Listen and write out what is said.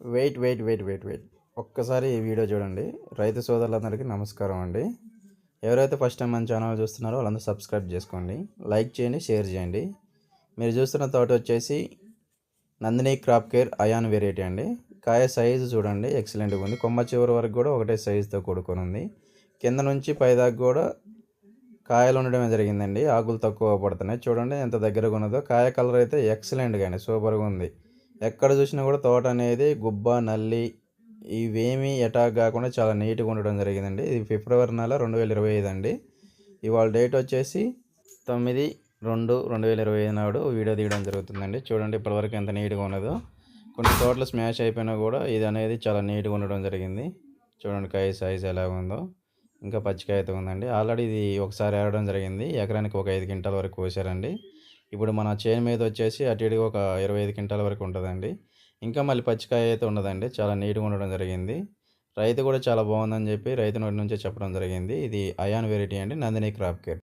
Wait wait wait wait wait. ఒక్కసారి ఈ video చూడండి. రైతు సోదరులందరికీ నమస్కారం అండి. ఎవరైతే ఫస్ట్ టైం మన ఛానల్ చూస్తున్నారో వాళ్ళందరూ సబ్స్క్రైబ్ చేసుకోండి. లైక్ చేయండి షేర్ చేయండి. మీరు చూస్తున్న తోట వచ్చేసి Nandini crop care Ayan variety అండి. కాయ సైజు చూడండి ఎక్సలెంట్గా ఉంది. కొమ్మ చివరి వరకు కూడా ఒకటే సైజుతో కూడుకొని ఉంది. కింద నుంచి పైదాకా కూడా కాయలు ఉండడమే జరిగిందండి. ఆకులు తక్కువ పడుతున్నాయి. చూడండి ఎంత దగ్గరగా ఉన్నదో. కాయ కలర్ అయితే ఎక్సలెంట్గా అండి. సూపర్గా ఉంది. ఎక్కడ చూసినా కూడా తోట అనేది గుబ్బ నల్లి ఇవేమీ అటాక్ కాకుండా చాలా నీట్గా ఉండడం జరిగిందండి. ఇది ఫిబ్రవరి నెల రెండు వేల ఇరవై ఐదు అండి. ఇవాళ డేట్ వచ్చేసి తొమ్మిది రెండు రెండు వేల ఇరవై ఐదు నాడు వీడియో తీయడం జరుగుతుందండి. చూడండి ఇప్పటివరకు ఎంత నీట్గా ఉన్నదో. కొన్ని తోటలు స్మాష్ అయిపోయినా కూడా ఇది అనేది చాలా నీట్గా ఉండడం జరిగింది. చూడండి కాయ సైజ్ ఎలా ఉందో. ఇంకా పచ్చికాయ అయితే ఉందండి. ఆల్రెడీ ఇది ఒకసారి ఏరడం జరిగింది. ఎకరానికి ఒక ఐదు క్వింటాల వరకు కోసారండి. ఇప్పుడు మన చేను మీద వచ్చేసి అటు ఇటుగా ఒక ఇరవై ఐదు క్వింటాల వరకు ఉంటుందండి. ఇంకా మళ్ళీ పచ్చికాయ అయితే ఉండదండి. చాలా నీట్గా ఉండడం జరిగింది. రైతు కూడా చాలా బాగుందని చెప్పి రైతు నోటి నుంచే చెప్పడం జరిగింది. ఇది అయాన్ వెరైటీ అండి. Nandini crop care.